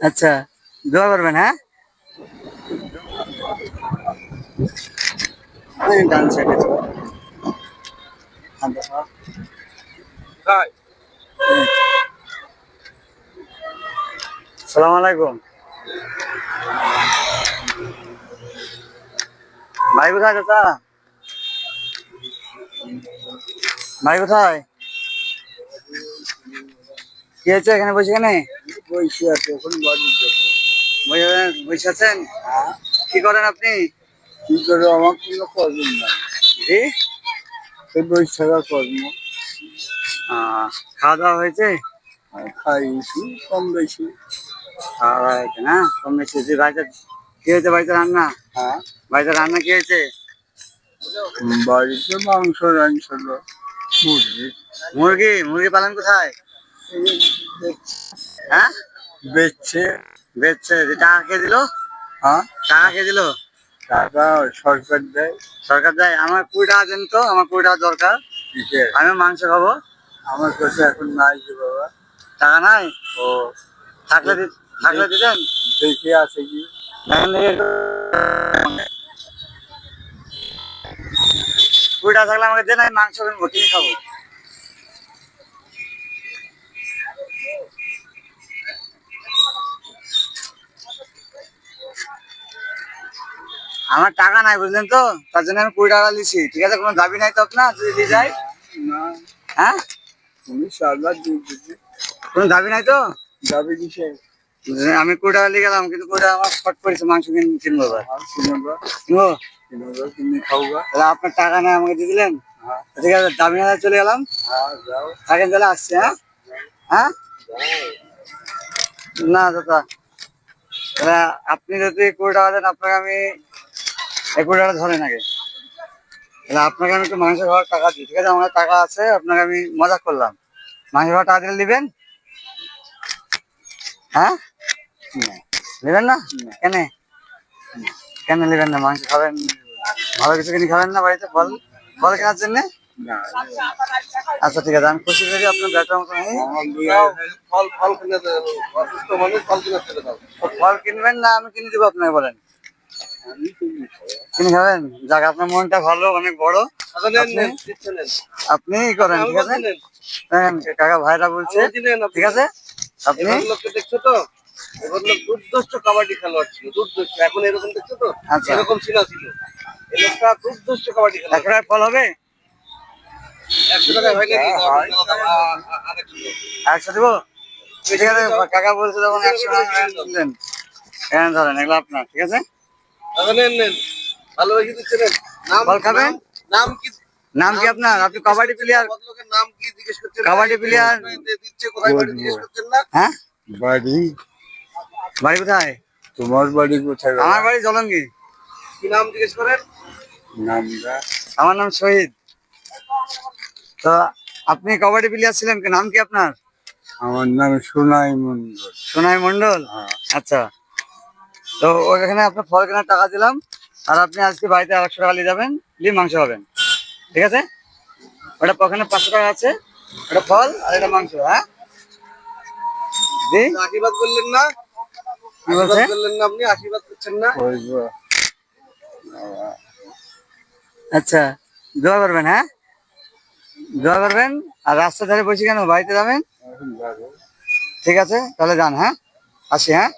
আচ্ছা দোয়া করবেন হ্যাঁ? ডান সাইডে দেখো। সালাম আলাইকুম। ভাই কোথায় চাচা? ভাই কোথায়? কি হয়েছে এখানে বসে এখানে? বসে আছে এখন বসে- আছেন? কি করেন আপনি? কি করে আমার কোনো কর্ম নাই। জি? বসে থাকা কর্ম। খাওয়া দাওয়া হয়েছে? আর খাইছি কম বেশি। খাওয়া হয়েছে না? কম বেশি হয়েছে। বাড়িতে কি হয়েছে বাড়িতে রান্না? হ্যাঁ। বাড়িতে রান্না কি হয়েছে? বাড়িতে মাংস রাঁধছিল মুরগি। মুরগি? মুরগি পালন কোথায়? হ্যাঁ? বেচছে বেচছে যে টাকা কে দিল? হ্যাঁ? টাকা কে দিল? টাকা সরকার দেয়। সরকার দেয়। আমার কুড়ি টাকা দেন তো আমার কুড়ি টাকা দরকার। আমি মাংস খাব। আমার কাছে এখন নাই যে বাবা। টাকা নাই? ও। থাকলে থাকলে দিতেন দেখে আছে কি? কুড়ি টাকা থাকলে আমাকে দেন আমি মাংস কিনবো কিনে খাব। আমার টাকা নাই বুঝলেন তো? তার জন্য আমি কুড়ি টাকা নিছি ঠিক আছে কোনো দাবি নাই তো আপনার? যদি দিয়ে যাই না। হ্যাঁ? তুমি দিচ্ছি কোনো দাবি নাই তো? দাবি কিসে আমি কুড়ি টাকা নিয়ে গেলাম কিন্তু কুড়ি টাকা আমার শর্ট পড়েছে মাংস কিনে কিনবো কিনবা? আপনার টাকা নেই আমাকে দিয়ে দিলেন? হ্যাঁ। ঠিক আছে দামি হাজার চলে গেলাম। হ্যাঁ থাকেন তাহলে আসছি হ্যাঁ? হ্যাঁ? না দাদা আপনি যদি কুড়ি টাকা দেন আপনাকে আমি কুড়ি ধরেন আগে। তাহলে আপনাকে আমি একটু মাংস খাওয়ার টাকা দিই ঠিক আছে? আমার টাকা আছে আপনাকে আমি মজা করলাম। মাংস খাওয়ার টাকা দিলে নেবেন? হ্যাঁ? নেবেন না? কেন? কেন নেবেন না? মাংস খাবেন? ভালো কিছু কিনে খাবেন না বাড়িতে? ফল? ফল কেনার জন্য? আচ্ছা ঠিক আছে। আমি খুশি করি আপনার ব্যাটার মতো ফল ফল কিনে ফল কিনবেন না আমি কিনে দেবো আপনাকে বলেন। খাবেন যাক আপনার মনটা ভালো অনেক বড়। আচ্ছা আপনি- করেন ঠিক আছে? কাকা ভাইরা বলছে ঠিক আছে? আপনি দেখছ তো? কাবাডি খেলোয়াড় ছিল এখন এরকম দেখছ তো? আচ্ছা। এরকম ছিল। লোকটা দুর্দষ্ট কাবাডি খেলোয়াড়। এক ফল হবে? একশো টাকা হয় দেবো? ঠিক আছে কাকা বলছে যখন একশো ধরেন এগুলো আপনার ঠিক আছে? নেন নেন। নেন। নাম ফল খাবেন? নাম কি? নাম কি আপনার? আপনি কাবাডি প্লেয়ার ভদ্রলোকের নাম কি জিজ্ঞেস করছেন কাবাডি? দিচ্ছে কোথায় বাড়ি জিজ্ঞেস করছেন না? হ্যাঁ? বাড়ি। বাড়ি কোথায়? তোমার বাড়ি কোথায় আমার বাড়ি জলঙ্গি। কি নাম জিজ্ঞেস করেন? নামটা? আমার নাম শহীদ। তো আপনি কাবাডি প্লেয়ার ছিলেন কি? নাম কি আপনার? আমার নাম সোনাই মন্ডল সোনাই মন্ডল আচ্ছা। তো ওখানে আপনার ফল কেনার টাকা দিলাম আর আপনি আজকে বাড়িতে আরেকশো টাকা নিয়ে যাবেন নিয়ে মাংস হবেন ঠিক আছে? ওটা ওখানে পাঁচশো টাকা আছে ওটা ফল আর এটা মাংস হ্যাঁ? আশীর্বাদ করলেন না। কি বলছে? করলেন না আপনি আশীর্বাদ করছেন না। আচ্ছা দোয়া করবেন হ্যাঁ? দোয়া করবেন আর রাস্তা ধারে বসে কেন বাড়িতে যাবেন? ঠিক আছে তাহলে যান হ্যাঁ? আসি হ্যাঁ।